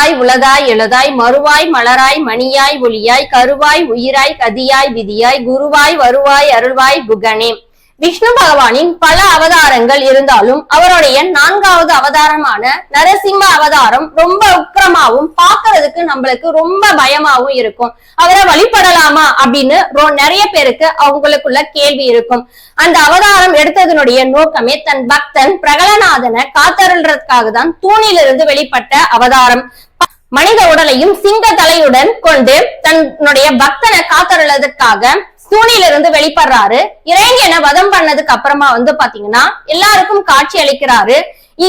உருவாய் உலகாய் எழுதாய் மறுவாய் மலராய் மணியாய் ஒளியாய் கருவாய் உயிராய் கதியாய் விதியாய் குருவாய் வருவாய் அருள்வாய் புகனே. விஷ்ணு பகவானின் பல அவதாரங்கள் இருந்தாலும் அவருடைய நான்காவது அவதாரமான நரசிம்ம அவதாரம் ரொம்ப உக்கிரமாவும் பார்க்கறதுக்கு நம்மளுக்கு ரொம்ப பயமாவும் இருக்கும். அவரை வழிபடலாமா அப்படின்னு நிறைய பேருக்கு அவங்களுக்குள்ள கேள்வி இருக்கும். அந்த அவதாரம் எடுத்ததனுடைய நோக்கமே தன் பக்தன் பிரகலநாதனை காத்தருள்றதுக்காக தான் தூணிலிருந்து வெளிப்பட்ட அவதாரம். மனித உடலையும் சிங்க தலையுடன் கொண்டு தன்னுடைய பக்தனை காத்தருளதற்காக தூணிலிருந்து வெளிப்படுறாரு. இறைஞனை வதம் பண்ணதுக்கு அப்புறமா வந்து பாத்தீங்கன்னா எல்லாருக்கும் காட்சி அளிக்கிறாரு.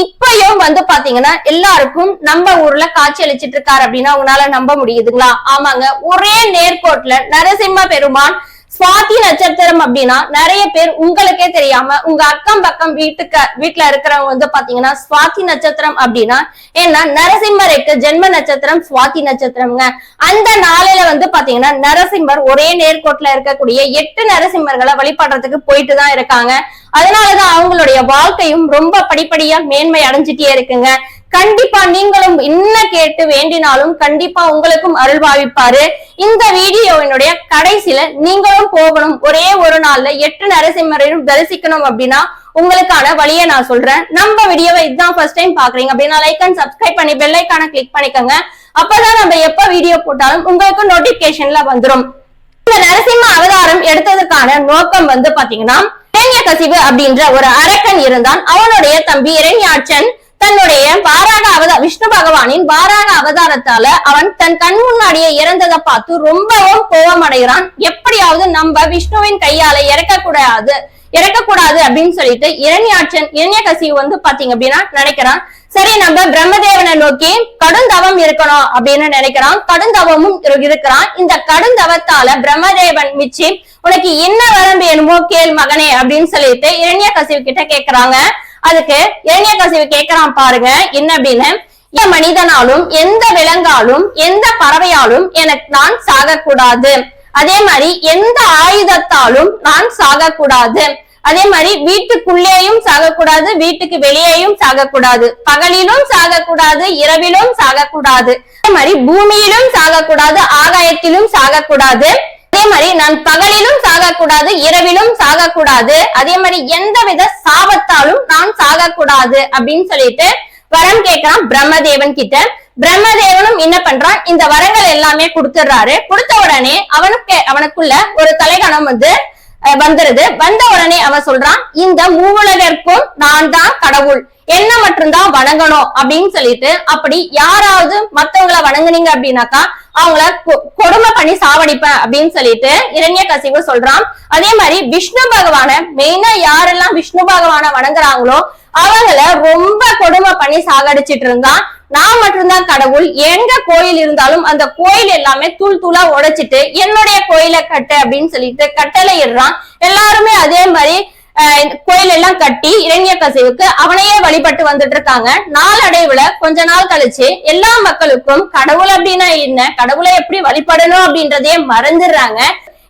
இப்பயும் வந்து பாத்தீங்கன்னா எல்லாருக்கும் நம்ம ஊர்ல காட்சி அளிச்சிட்டு இருக்காரு அப்படின்னா உங்களால நம்ப முடியுதுங்களா? ஆமாங்க. ஒரே நேர்கோட்ல நரசிம்ம பெருமான் சுவாதி நட்சத்திரம் அப்படின்னா நிறைய பேர் உங்களுக்கே தெரியாம உங்க அக்கம் பக்கம் வீட்டுக்கு வீட்டுல இருக்கிறவங்க வந்து பாத்தீங்கன்னா சுவாதி நட்சத்திரம் அப்படின்னா ஏன்னா நரசிம்மருக்கு ஜென்ம நட்சத்திரம் சுவாதி நட்சத்திரம்ங்க. அந்த நாளையில வந்து பாத்தீங்கன்னா நரசிம்மர் ஒரே நேர்கோட்டுல இருக்கக்கூடிய எட்டு நரசிம்மர்களை வழிபடுறதுக்கு போயிட்டு தான் இருக்காங்க. அதனாலதான் அவங்களுடைய வாழ்க்கையும் ரொம்ப படிப்படியா மேன்மை அடைஞ்சிட்டே இருக்குங்க. கண்டிப்பா நீங்களும் என்ன கேட்டு வேண்டினாலும் கண்டிப்பா உங்களுக்கும் அருள் பாவிப்பாரு. இந்த வீடியோவினுடைய கடைசியில நீங்களும் போகணும். ஒரே ஒரு நாள்ல எட்டு நரசிம்மரையும் தரிசிக்கணும் அப்படின்னா உங்களுக்கான வழியை நான் சொல்றேன். நம்ம வீடியோவை இதுதான் ஃபர்ஸ்ட் டைம் பாக்குறீங்க அப்படின்னா லைக் அண்ட் சப்ஸ்கிரைப் பண்ணி பெல் ஐக்கான கிளிக் பண்ணிக்கோங்க. அப்பதான் நம்ம எப்ப வீடியோ போட்டாலும் உங்களுக்கு நோட்டிபிகேஷன்ல வந்துரும். இந்த நரசிம்ம அவதாரம் எடுத்ததுக்கான நோக்கம் வந்து பாத்தீங்கன்னா இரண்ய கசிவு அப்படின்ற ஒரு அரக்கன் இருந்தான். அவனுடைய தம்பி இரண்யாட்சன் தன்னுடைய வாராக அவதா விஷ்ணு பகவானின் வாராக அவதாரத்தால அவன் தன் கண் முன்னாடியே இறந்ததை பார்த்து ரொம்பவும் கோபம் அடைகிறான் எப்படியாவது நம்ம விஷ்ணுவின் கையால இறக்கக்கூடாது இறக்கக்கூடாது அப்படின்னு சொல்லிட்டு இரண்யாட்சன் இரண்யகசிவு வந்து பாத்தீங்க அப்படின்னா நினைக்கிறான். சரி நம்ம பிரம்மதேவனை நோக்கி கடுந்தவம் இருக்கணும் அப்படின்னு நினைக்கிறான். கடுந்தவமும் இருக்கிறான். இந்த கடுந்தவத்தால பிரம்மதேவன் மிச்சி உனக்கு என்ன வரம்பு என்னமோ கேள் மகனே அப்படின்னு சொல்லிட்டு இரண்யகசிவு கிட்ட கேக்குறாங்க. அதுக்கு இரண்யகசிவு கேக்குறான் பாருங்க. என்ன அப்படின்னு? எந்த மனிதனாலும் எந்த விலங்காலும் எந்த பறவையாலும் எனக்கு நான் சாகக்கூடாது. அதே மாதிரி எந்த ஆயுதத்தாலும் நான் சாகக்கூடாது. அதே மாதிரி வீட்டுக்குள்ளேயும் சாகக்கூடாது வீட்டுக்கு வெளியேயும் சாகக்கூடாது. பகலிலும் சாகக்கூடாது இரவிலும் சாகக்கூடாது. அதே மாதிரி பூமியிலும் சாகக்கூடாது ஆகாயத்திலும் சாகக்கூடாது. அதே மாதிரி நான் பகலிலும் சாகக்கூடாது இரவிலும் சாகக்கூடாது. அதே மாதிரி எந்தவித சாபத்தாலும் நான் சாகக்கூடாது அப்படின்னு சொல்லிட்டு வரம் கேட்கிறான் பிரம்மதேவன் கிட்ட. பிரம்மதேவனும் என்ன பண்றான்? இந்த வரங்கள் எல்லாமே கொடுத்துடுறாரு. கொடுத்த உடனே அவனுக்கு அவனுக்குள்ள ஒரு தலைகணம் வந்து வந்துருது. வந்த உடனே அவன் சொல்றான் இந்த மூவுலகிற்கும் நான் தான் கடவுள். என்ன மட்டும்தான் வணங்கணும் அப்படின்னு சொல்லிட்டு அப்படி யாராவது மத்தவங்கள வணங்குனீங்க அப்படின்னாக்கா அவங்கள கொ- கொடுமை பண்ணி சாவடிப்பேன் அப்படின்னு சொல்லிட்டு இரண்ய கசிவு சொல்றான். அதே மாதிரி விஷ்ணு பகவான மெயினா யாரெல்லாம் விஷ்ணு பகவான வணங்குறாங்களோ அவங்கள ரொம்ப கொடுமை பண்ணி சாகடிச்சிட்டு இருந்தான். நான் மட்டும்தான் கடவுள். எங்க கோயில் இருந்தாலும் அந்த கோயில் எல்லாமே தூள் தூளா உடைச்சிட்டு என்னுடைய கோயிலை கட்டு அப்படின்னு சொல்லிட்டு கட்டளை இடுறான். எல்லாருமே அதே மாதிரி கோயில் எல்லாம் கட்டி இளைஞர் கசிவுக்கு அவனையே வழிபட்டு வந்துட்டு இருக்காங்க நாளடைவுல கொஞ்ச நாள் கழிச்சு எல்லா மக்களுக்கும் கடவுள் அப்படின்னா என்ன? கடவுளை எப்படி வழிபடணும் அப்படின்றதையே மறந்துடுறாங்க.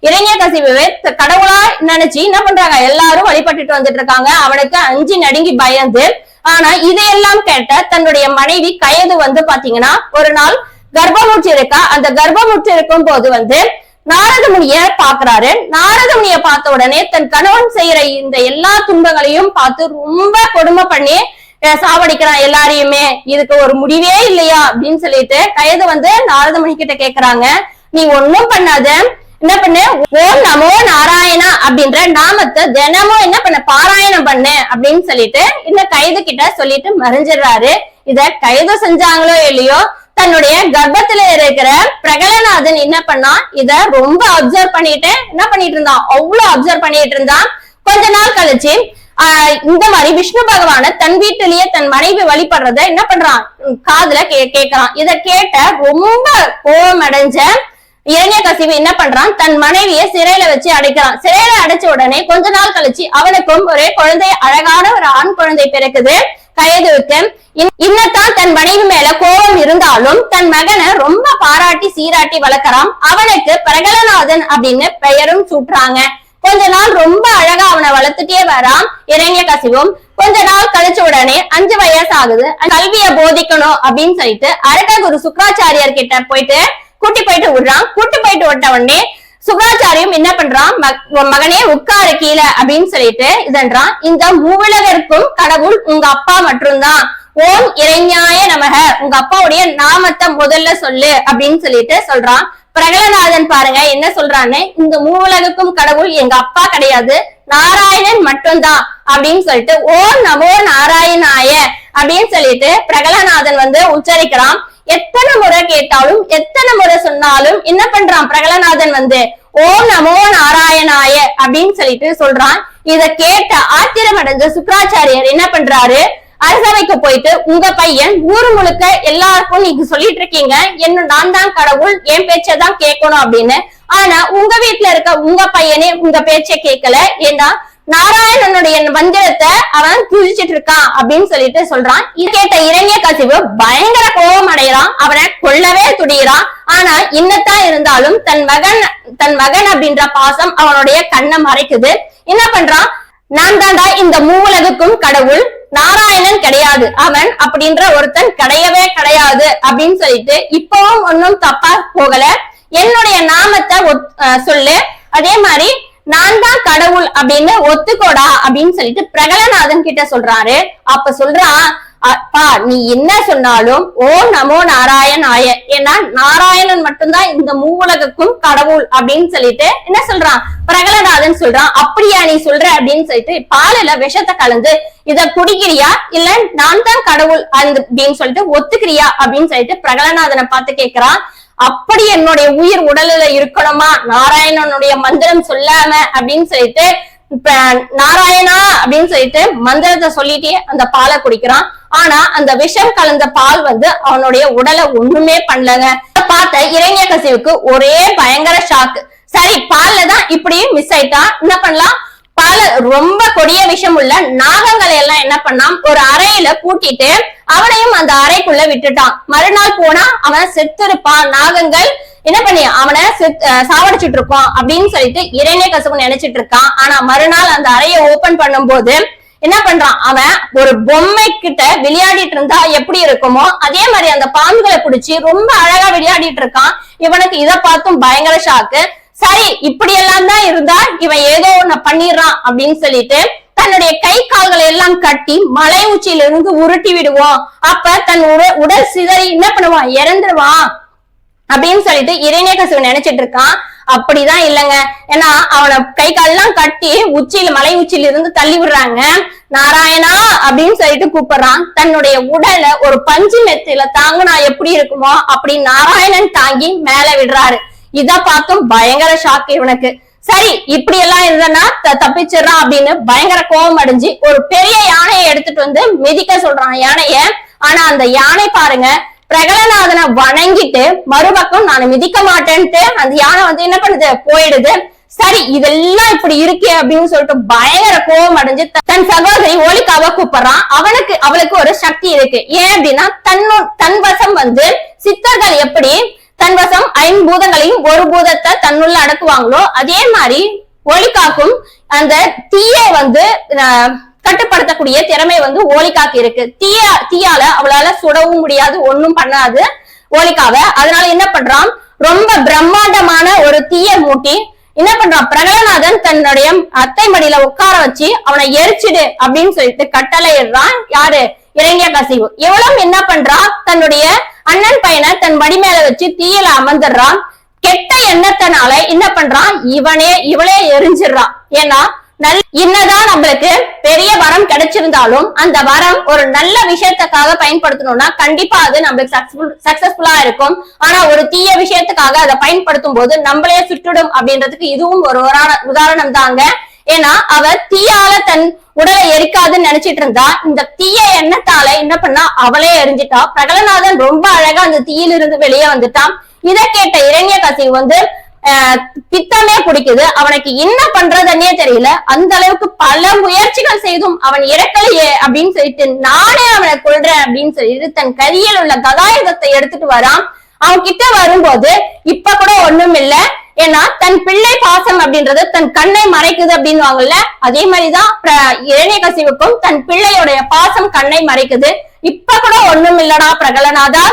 இளைஞர் கசிவுவே கடவுளா நினைச்சு என்ன பண்றாங்க? எல்லாரும் வழிபட்டுட்டு வந்துட்டு இருக்காங்க அவனுக்கு அஞ்சு நடுங்கி பயந்து. ஆனா இதையெல்லாம் கேட்ட தன்னுடைய மனைவி கயது வந்து பாத்தீங்கன்னா ஒரு நாள் கர்ப்பமுற்று இருக்கா? அந்த கர்ப்பமுற்று இருக்கும் போது வந்து நாரதமுனிய பாக்குறாரு நாரதமுனிய பார்த்த உடனே தன் கணவன் செய்யற இந்த எல்லா துன்பங்களையும் பார்த்து ரொம்ப கொடுமை பண்ணி சாவடிக்கிறான் எல்லாரையுமே. இதுக்கு ஒரு முடிவே இல்லையா? அப்படின்னு சொல்லிட்டு கயது வந்து நாரதமுனி கிட்ட கேக்குறாங்க. நீ ஒண்ணும் பண்ணாத. என்ன பண்ணு? ஓம் நமோ நாராயணா அப்படின்ற நாமத்தை தினமும் என்ன பண்ண? பாராயணம் பண்ணு அப்படின்னு சொல்லிட்டு இந்த கைது கிட்ட சொல்லிட்டு மறைஞ்சிடுறாரு. இத கைது செஞ்சாங்களோ இல்லையோ தன்னுடைய கர்ப்பத்துல இருக்கிற பிரகலநாதன் என்ன பண்ணா? இத ரொம்ப அப்சர்வ் பண்ணிட்டு என்ன பண்ணிட்டு இருந்தான்? அவ்வளவு அப்சர்வ் பண்ணிட்டு இருந்தான். கொஞ்ச நாள் கழிச்சு ஆஹ் இந்த மாதிரி விஷ்ணு பகவான தன் வீட்டிலேயே தன் மனைவி வழிபடுறத என்ன பண்றான்? காதுல கே கேக்குறான். இத கேட்ட ரொம்ப கோபம் அடைஞ்ச இளைஞ கசிவு என்ன பண்றான்? தன் மனைவியை சிறையில வச்சு அடைக்கிறான். சிறையில அடைச்ச உடனே கொஞ்ச நாள் கழிச்சு அவனுக்கும் ஒரே குழந்தை அழகான ஒரு ஆண் குழந்தை பிறக்குது. கையெழுத்து. இன்னத்தான் தன் மனைவி மேல கோபம் இருந்தாலும் தன் மகனை ரொம்ப பாராட்டி சீராட்டி வளர்க்கறான் அவனுக்கு பிரகலநாதன் அப்படின்னு பெயரும் சூட்டுறாங்க. கொஞ்ச நாள் ரொம்ப அழகா அவனை வளர்த்துட்டே வரான் இறங்கிய கசிவும் கொஞ்ச நாள் கழிச்ச உடனே அஞ்சு வயசு ஆகுது கல்விய போதிக்கணும் அப்படின்னு சொல்லிட்டு அரக்க குரு சுக்கராச்சாரியார் கிட்ட போயிட்டு கூட்டி போயிட்டு விடுறான். கூட்டி போயிட்டு விட்ட உடனே சுகாச்சாரியும் என்ன பண்றான்? மக்- மகனே உட்கார கீழே அப்படின்னு சொல்லிட்டு இதன்றான். இந்த மூவுலகிற்கும் கடவுள் உங்க அப்பா மட்டும்தான். ஓம் இறைஞாய நமக. உங்க அப்பாவுடைய நாமத்தை முதல்ல சொல்லு அப்படின்னு சொல்லிட்டு சொல்றான். பிரகலநாதன் பாருங்க என்ன சொல்றான்னு? இந்த மூவுலகுக்கும் கடவுள் எங்க அப்பா கிடையாது. நாராயணன் மட்டும்தான் அப்படின்னு சொல்லிட்டு ஓம் நமோ நாராயணாய அப்படின்னு சொல்லிட்டு பிரகலநாதன் வந்து உச்சரிக்கிறான். எத்தனை முறை கேட்டாலும் எத்தனை முறை சொன்னாலும் என்ன பண்றான்? பிரகலநாதன் வந்து ஓம் நமோ நாராயணாய அப்படின்னு சொல்லிட்டு சொல்றான். இத கேட்ட ஆத்திரம் அடைஞ்ச சுக்கராச்சாரியர் என்ன பண்றாரு? அரசவைக்கு போயிட்டு உங்க பையன் ஊர் முழுக்க எல்லாருக்கும் நீங்க சொல்லிட்டு இருக்கீங்க. என்ன நான் தான் கடவுள் என் பேச்சை தான் கேட்கணும் அப்படின்னு. ஆனா உங்க வீட்டுல இருக்க உங்க பையனே உங்க பேச்சை கேட்கல. ஏன்னா நாராயணனுடைய மந்திரத்தை அவன் துதிச்சிட்டு இருக்கான் அப்படின்னு சொல்லிட்டு சொல்றான். இது கேட்ட இளைஞ கசிவு பயங்கர கோபம் அடைகிறான். அவனை கொல்லவே துடிகிறான் ஆனா இன்னத்தான் இருந்தாலும் தன் மகன் தன் மகன் அப்படின்ற பாசம் அவனுடைய கண்ணை மறைக்குது. என்ன பண்றான்? நான் தாண்டா இந்த மூவுலகுக்கும் கடவுள் நாராயணன் கிடையாது. அவன் அப்படின்ற ஒருத்தன் கிடையவே கிடையாது அப்படின்னு சொல்லிட்டு இப்பவும் ஒன்னும் தப்பா போகல. என்னுடைய நாமத்தை அஹ் சொல்லு. அதே மாதிரி நான் தான் கடவுள் அப்படின்னு ஒத்துக்கோடா அப்படின்னு சொல்லிட்டு பிரகலநாதன் கிட்ட சொல்றாரு. அப்ப சொல்றான் அப்பா நீ என்ன சொன்னாலும் ஓ நமோ நாராயணாய ஏன்னா நாராயணன் மட்டும்தான் இந்த மூவுலகுக்கும் கடவுள் அப்படின்னு சொல்லிட்டு என்ன சொல்றான்? பிரகலநாதன் சொல்றான் அப்படியா நீ சொல்ற? அப்படின்னு சொல்லிட்டு பாலில விஷத்தை கலந்து இத குடிக்கிறியா? இல்ல நான் தான் கடவுள் அந்த அப்படின்னு சொல்லிட்டு ஒத்துக்கிறியா? அப்படின்னு சொல்லிட்டு பிரகலநாதனை பார்த்து கேக்குறான். அப்படி என்னுடைய உயிர் உடல்ல இருக்கணுமா? நாராயணனுடைய மந்திரம் சொல்லாம அப்படின்னு சொல்லிட்டு இப்ப நாராயணா அப்படின்னு சொல்லிட்டு மந்திரத்தை சொல்லிட்டே அந்த பாலை குடிக்கிறான். ஆனா அந்த விஷம் கலந்த பால் வந்து அவனுடைய உடலை ஒண்ணுமே பண்ணலங்க. பார்த்த இளைஞ கசிவுக்கு ஒரே பயங்கர ஷாக்கு சரி பால்ல தான் இப்படியும் மிஸ் ஆயிட்டான் என்ன பண்ணலாம்? பல ரொம்ப கொடிய விஷம் உள்ள நாகங்களை எல்லாம் என்ன பண்ணான்? ஒரு அறையில பூட்டிட்டு அவனையும் அந்த அறைக்குள்ள விட்டுட்டான். மறுநாள் போனா அவன் செத்திருப்பான். நாகங்கள் என்ன பண்ணி அவனை செத்- சாவடிச்சுட்டு சாவடிச்சிட்டு இருப்பான் அப்படின்னு சொல்லிட்டு இறைநே கசப்பு நினைச்சிட்டு இருக்கான். ஆனா மறுநாள் அந்த அறையை ஓபன் பண்ணும்போது என்ன பண்றான்? அவன் ஒரு பொம்மை கிட்ட விளையாடிட்டு இருந்தா எப்படி இருக்குமோ அதே மாதிரி அந்த பாம்புகளை பிடிச்சி ரொம்ப அழகா விளையாடிட்டு இருக்கான். இவனுக்கு இத பார்த்தும் பயங்கர ஷாக்கு சரி இப்படி எல்லாம் தான் இருந்தா இவன் ஏதோ ஒண்ணு பண்ணிடுறான் அப்படின்னு சொல்லிட்டு தன்னுடைய கை கால்களை எல்லாம் கட்டி மலை உச்சியில இருந்து உருட்டி விடுவோம். அப்ப தன் உட- உடல் சிதறி என்ன பண்ணுவான்? இறந்துருவான். அப்படின்னு சொல்லிட்டு இறைநேகசிவன் நினைச்சிட்டு இருக்கான். அப்படிதான் இல்லைங்க. ஏன்னா அவனை கை கால்லாம் கட்டி உச்சியில மலை உச்சியில இருந்து தள்ளி விடுறாங்க. நாராயணா அப்படின்னு சொல்லிட்டு கூப்பிடுறான். தன்னுடைய உடலை ஒரு பஞ்சு மெத்தில தாங்குனா எப்படி இருக்குமோ அப்படி நாராயணன் தாங்கி மேல விடுறாரு. இத பார்த்தும் பயங்கர ஷாக் இவனுக்கு. சரி இப்படி எல்லாம் இருந்தனா தப்பிச்சிடறான் அப்படின்னு பயங்கர கோபம் அடைஞ்சு ஒரு பெரிய யானையை எடுத்துட்டு வந்து மிதிக்க சொல்றான் யானைய. ஆனா அந்த யானை பாருங்க பிரகலநாதனை வணங்கிட்டு மறுபக்கம் நான் மிதிக்க மாட்டேன்ட்டு அந்த யானை வந்து என்ன பண்ணுது? போயிடுது. சரி இதெல்லாம் இப்படி இருக்கே அப்படின்னு சொல்லிட்டு பயங்கர கோபம் அடைஞ்சு தன் சகோதரி ஒலிக்காவ கூப்பிடுறான். அவனுக்கு அவளுக்கு ஒரு சக்தி இருக்கு. ஏன் அப்படின்னா தன்னோ தன் வசம் வந்து சித்தர்கள் எப்படி தன் வசம் ஐம்பூதங்களையும் ஒரு பூதத்தை தன்னுள்ள அடக்குவாங்களோ அதே மாதிரி ஒளிக்காக்கும் அந்த தீயை வந்து கட்டுப்படுத்தக்கூடிய திறமை வந்து ஓலிக்காக்கு இருக்கு. தீய தீயால அவளால சுடவும் முடியாது ஒன்னும் பண்ணாது ஓலிக்காவ அதனால என்ன பண்றான்? ரொம்ப பிரம்மாண்டமான ஒரு தீய மூட்டி என்ன பண்றான்? பிரகலநாதன் தன்னுடைய அத்தை மடியில உட்கார வச்சு அவனை எரிச்சிடு அப்படின்னு சொல்லிட்டு கட்டளையிடுறான். யாரு? இறங்கிய கசிவு. இவளும் என்ன பண்றா? தன்னுடைய அண்ணன் பையனை தன் வடி மேல வச்சு தீயில அமர்ந்துடுறான். கெட்ட எண்ணத்தினால என்ன பண்றான்? இவனே இவளே எரிஞ்சிடுறான். ஏன்னா நல் என்னதான் நம்மளுக்கு பெரிய வரம் கிடைச்சிருந்தாலும் அந்த வரம் ஒரு நல்ல விஷயத்துக்காக பயன்படுத்தணும்னா கண்டிப்பா அது நம்மளுக்கு சக்சஸ்ஃபுல் சக்சஸ்ஃபுல்லா இருக்கும். ஆனா ஒரு தீய விஷயத்துக்காக அதை பயன்படுத்தும் போது நம்மளே சுட்டுடும் அப்படின்றதுக்கு இதுவும் ஒரு உதாரணம் தாங்க ஏன்னா அவ தீயால தன் உடலை எரிக்காதுன்னு நினைச்சிட்டு இருந்தா இந்த தீய எண்ணத்தால என்ன பண்ணா அவளே எரிஞ்சிட்டா. பிரகலநாதன் ரொம்ப அழகா அந்த தீயிலிருந்து வெளியே வந்துட்டான். இத கேட்ட இரண்ய கசி வந்து பித்தமே பிடிக்குது. அவனுக்கு என்ன பண்றதுன்னே தெரியல. அந்த அளவுக்கு பல முயற்சிகள் செய்தும் அவன் இறக்கலையே அப்படின்னு சொல்லிட்டு நானே அவனை கொல்றேன் அப்படின்னு சொல்லிட்டு தன் கையில் உள்ள கதாயுதத்தை எடுத்துட்டு வரான். அவன் கிட்ட வரும்போது இப்ப கூட ஒண்ணும் இல்லை ஏன்னா தன் பிள்ளை பாசம் அப்படின்றது தன் கண்ணை மறைக்குது அப்படின்னு அதே மாதிரிதான் இளைய கசிவுக்கும் தன் பிள்ளையுடைய பாசம் கண்ணை மறைக்குது. இப்ப கூட ஒண்ணும் இல்லடா பிரகலநாதா.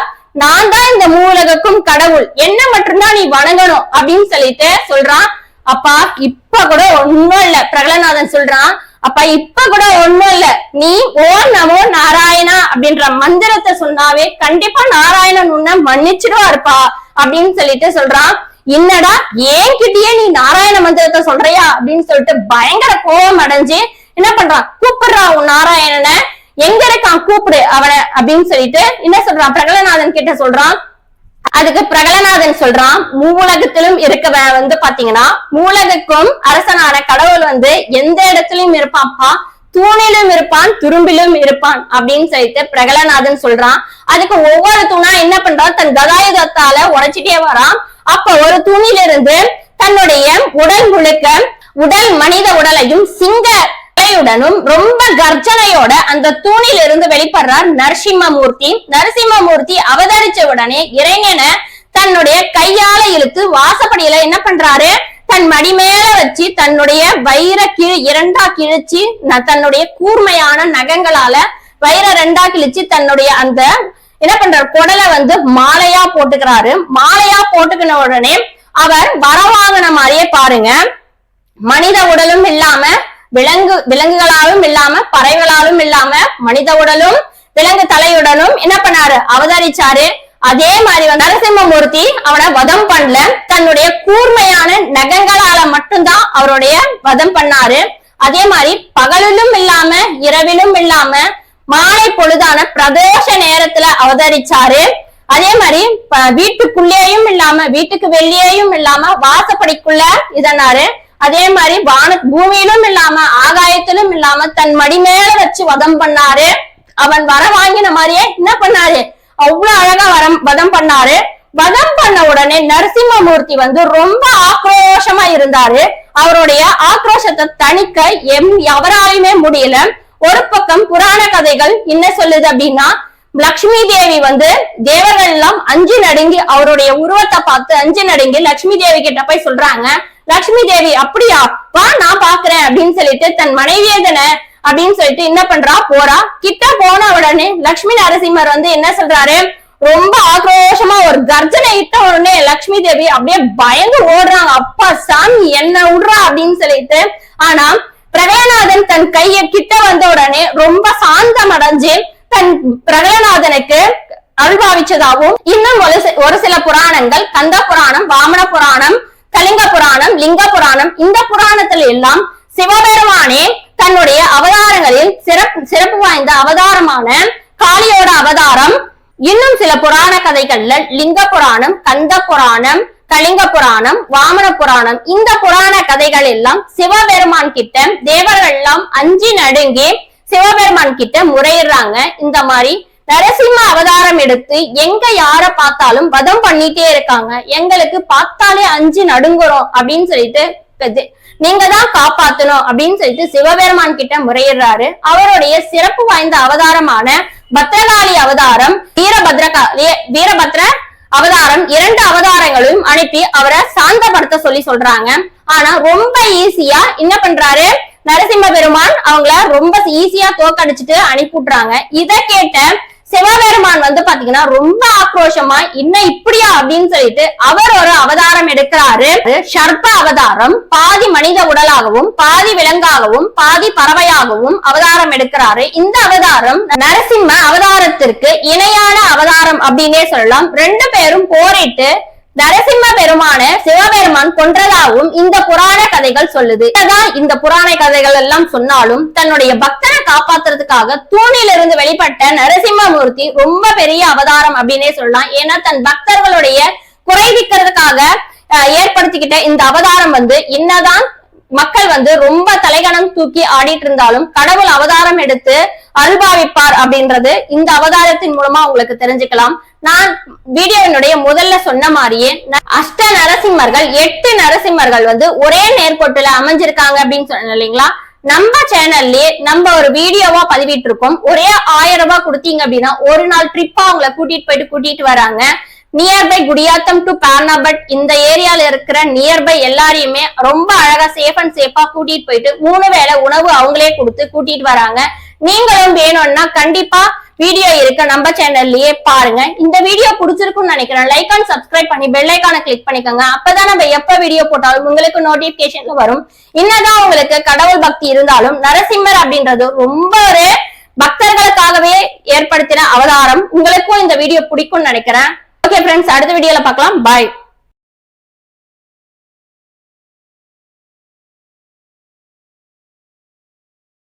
நான் தான் இந்த மூலகுக்கும் கடவுள். என்ன மட்டும்தான் நீ வணங்கணும் அப்படின்னு சொல்லிட்டு சொல்றான். அப்பா இப்ப கூட ஒண்ணும் இல்ல. பிரகலநாதன் சொல்றான் அப்ப இப்ப கூட ஒண்ணும் இல்ல. நீ ஓ நமோ நாராயணா அப்படின்ற மந்திரத்தை சொன்னாவே கண்டிப்பா நாராயணன் உன்னை மன்னிச்சிடுவாருப்பா அப்படின்னு சொல்லிட்டு சொல்றான். என்னடா ஏன் கிட்டயே நீ நாராயண மந்திரத்தை சொல்றியா அப்படின்னு சொல்லிட்டு பயங்கர கோபம் அடைஞ்சு என்ன பண்றான் கூப்பிடுறா உன் நாராயணனை. எங்க இருக்கான்? கூப்பிடு அவனை அப்படின்னு சொல்லிட்டு என்ன சொல்றான்? பிரகலநாதன் கிட்ட சொல்றான். அதுக்கு பிரகலநாதன் சொல்றான் மூலகத்திலும் இருக்கவன் வந்து பாத்தீங்கன்னா மூலகுக்கும் அரசனான கடவுள் வந்து எந்த இடத்துலயும் இருப்பான்ப்பா. தூணிலும் இருப்பான் துரும்பிலும் இருப்பான் அப்படின்னு சொல்லிட்டு பிரகலநாதன் சொல்றான். அதுக்கு ஒவ்வொரு தூணா என்ன பண்றான்? தன் கதாயுதத்தால உடைச்சிட்டே வரான். அப்ப ஒரு தூணிலிருந்து தன்னுடைய உடல் முழுக்க உடல் மனித உடலையும் சிங்க உடனும் ரொம்ப கர்ஜனையோட அந்த தூணில் இருந்து வெளிப்படுறார் நரசிம்மமூர்த்தி. நரசிம்மமூர்த்தி அவதரிச்ச உடனே இறைஞனை தன்னுடைய கையால இழுத்து வாசப்படியில என்ன பண்றாரு? தன் மடி மேல வச்சு தன்னுடைய வயிற கிழி இரண்டா கிழிச்சு தன்னுடைய கூர்மையான நகங்களால வயிற ரெண்டா கிழிச்சு தன்னுடைய அந்த என்ன பண்றாரு குடலை வந்து மாலையா போட்டுக்கிறாரு. மாலையா போட்டுக்கின உடனே அவர் வரவாங்கின மாதிரியே பாருங்க. மனித உடலும் இல்லாம விலங்கு விலங்குகளாலும் இல்லாம பறவைகளாலும் இல்லாம மனித உடலும் விலங்கு தலையுடனும் என்ன பண்ணாரு அவதரிச்சாரு. அதே மாதிரி வந்து நரசிம்மமூர்த்தி அவனை வதம் பண்ணல. தன்னுடைய கூர்மையான நகங்களால மட்டும்தான் அவருடைய வதம் பண்ணாரு. அதே மாதிரி பகலிலும் இல்லாம இரவிலும் இல்லாம மாலை பொழுதான பிரதோஷ நேரத்துல அவதரிச்சாரு. அதே மாதிரி வீட்டுக்குள்ளேயும் இல்லாம வீட்டுக்கு வெளியேயும் இல்லாம வாசப்படிக்குள்ள இதனாரு. அதே மாதிரி வான பூமியிலும் இல்லாம ஆகாயத்திலும் இல்லாம தன் மடி மேல வச்சு வதம் பண்ணாரு. அவன் வர வாங்கின மாதிரியே என்ன பண்ணாரு? அவ்வளவு அழகா வரம் வதம் பண்ணாரு. வதம் பண்ண உடனே நரசிம்மமூர்த்தி வந்து ரொம்ப ஆக்ரோஷமா இருந்தாரு. அவருடைய ஆக்ரோஷத்தை தணிக்க எம் எவராலையுமே முடியல. ஒரு பக்கம் புராண கதைகள் என்ன சொல்லுது அப்படின்னா லக்ஷ்மி தேவி வந்து தேவர்கள் எல்லாம் அஞ்சு நடுங்கி அவருடைய உருவத்தை பார்த்து அஞ்சு நடுங்கி லக்ஷ்மி தேவி கிட்ட போய் சொல்றாங்க லக்ஷ்மி தேவி அப்படியா? வா நான் பாக்குறேன் அப்படின்னு சொல்லிட்டு தன் மனைவியதன அப்படின்னு சொல்லிட்டு என்ன பண்றா? போறா. கிட்ட போன உடனே லக்ஷ்மி நரசிம்மர் வந்து என்ன சொல்றாரு? ரொம்ப ஆக்ரோஷமா ஒரு கர்ஜனை இட்ட உடனே லக்ஷ்மி தேவி அப்படியே பயந்து ஓடுறாங்க. அப்பா சாமி என்ன விடுறா அப்படின்னு சொல்லிட்டு. ஆனா பிரகலநாதன் தன் கைய கிட்ட வந்த உடனே ரொம்ப சாந்தம் அடைஞ்சு தன் பிரவேநாதனுக்கு அருள்பாவிச்சதாகவும் இன்னும் ஒரு ஒரு சில புராணங்கள் கந்த புராணம் வாமன புராணம் கலிங்க புராணம் லிங்க புராணம் இந்த புராணத்தில் எல்லாம் சிவபெருமானே தன்னுடைய அவதாரங்களில் சிறப்பு சிறப்பு வாய்ந்த அவதாரமான காளியோட அவதாரம். இன்னும் சில புராண கதைகள்ல லிங்க புராணம் கந்த புராணம் கலிங்க புராணம் வாமன புராணம் இந்த புராண கதைகள் எல்லாம் சிவபெருமான் கிட்ட தேவர்கள் எல்லாம் அஞ்சு நடுங்கி சிவபெருமான் கிட்ட முறையிடுறாங்க. இந்த மாதிரி நரசிம்ம அவதாரம் எடுத்து எங்க யார பார்த்தாலும் வதம் பண்ணிட்டே இருக்காங்க. எங்களுக்கு பார்த்தாலே அஞ்சு நடுங்குறோம் அப்படின்னு சொல்லிட்டு நீங்க தான் காப்பாத்தணும் அப்படின்னு சொல்லிட்டு சிவபெருமான் கிட்ட முறையிடுறாரு. அவருடைய சிறப்பு வாய்ந்த அவதாரமான பத்ரகாளி அவதாரம் வீரபத்ரகா வீரபத்ர அவதாரம் இரண்டு அவதாரங்களையும் அனுப்பி அவரை சாந்தப்படுத்த சொல்லி சொல்றாங்க. ஆனா ரொம்ப ஈஸியா என்ன பண்றாரு? நரசிம்ம பெருமான் அவங்கள ரொம்ப ஈஸியா தோக்கடிச்சிட்டு அனுப்பிவிட்றாங்க இத கேட்ட சிவபெருமான் வந்து பாத்தீங்கன்னா ரொம்ப ஆக்ரோஷமா இன்னும் இப்படியா? அப்படின்னு சொல்லிட்டு அவர் ஒரு அவதாரம் எடுக்கிறாரு. சர்ப அவதாரம் பாதி மனித உடலாகவும் பாதி விலங்காகவும் பாதி பறவையாகவும் அவதாரம் எடுக்கிறாரு. இந்த அவதாரம் நரசிம்ம அவதாரத்திற்கு இணையான அவதாரம் அப்படின்னே சொல்லலாம். ரெண்டு பேரும் போரிட்டு நரசிம்ம பெருமான சிவபெருமான் கொன்றதாகவும் இந்த புராண கதைகள் சொல்லுது. இதுதான் இந்த புராண கதைகள் எல்லாம் சொன்னாலும் தன்னுடைய பக்தனை காப்பாத்துறதுக்காக தூணிலிருந்து வெளிப்பட்ட நரசிம்மமூர்த்தி ரொம்ப பெரிய அவதாரம் அப்படின்னே சொல்லலாம். ஏன்னா தன் பக்தர்களுடைய குறைவிக்கிறதுக்காக அஹ், ஏற்படுத்திக்கிட்ட இந்த அவதாரம் வந்து என்னதான் மக்கள் வந்து ரொம்ப தலைகணம் தூக்கி ஆடிட்டு இருந்தாலும் கடவுள் அவதாரம் எடுத்து அருள்பாவிப்பார் அப்படின்றது இந்த அவதாரத்தின் மூலமா உங்களுக்கு தெரிஞ்சுக்கலாம். நான் வீடியோவினுடைய முதல்ல சொன்ன மாதிரியே அஷ்ட நரசிம்மர்கள் எட்டு நரசிம்மர்கள் வந்து ஒரே நேர்கோட்டுல அமைஞ்சிருக்காங்க அப்படின்னு சொன்னேன் இல்லைங்களா? நம்ம சேனல்லயே நம்ம ஒரு வீடியோவா பதிவிட்டு இருக்கோம் ஒரே ஆயிரம் ரூபாய் கொடுத்தீங்க அப்படின்னா ஒரு நாள் ட்ரிப்பா அவங்கள கூட்டிட்டு போயிட்டு கூட்டிட்டு வராங்க. நியர்பை குடியாத்தம் டு பார்னாபட் இந்த ஏரியால இருக்கிற நியர்பை எல்லாரையுமே ரொம்ப அழகா சேஃப் அண்ட் சேஃபா கூட்டிட்டு போயிட்டு மூணு வேளை உணவு அவங்களே கொடுத்து கூட்டிட்டு வராங்க. நீங்களும் வேணும்னா கண்டிப்பா வீடியோ இருக்கு நம்ம சேனல்லயே பாருங்க. இந்த வீடியோ பிடிச்சிருக்கும்னு நினைக்கிறேன். லைக் அண்ட் சப்ஸ்கிரைப் பண்ணி பெல் ஐக்கான கிளிக் பண்ணிக்கோங்க. அப்பதான் நம்ம எப்ப வீடியோ போட்டாலும் உங்களுக்கு நோட்டிபிகேஷன்ல வரும். என்னதான் உங்களுக்கு கடவுள் பக்தி இருந்தாலும் நரசிம்மர் அப்படின்றது ரொம்ப ஒரு பக்தர்களுக்காகவே ஏற்படுத்தின அவதாரம். உங்களுக்கும் இந்த வீடியோ பிடிக்கும்னு நினைக்கிறேன். ஓகே ஃப்ரெண்ட்ஸ் அடுத்த வீடியோல பார்க்கலாம். பாய்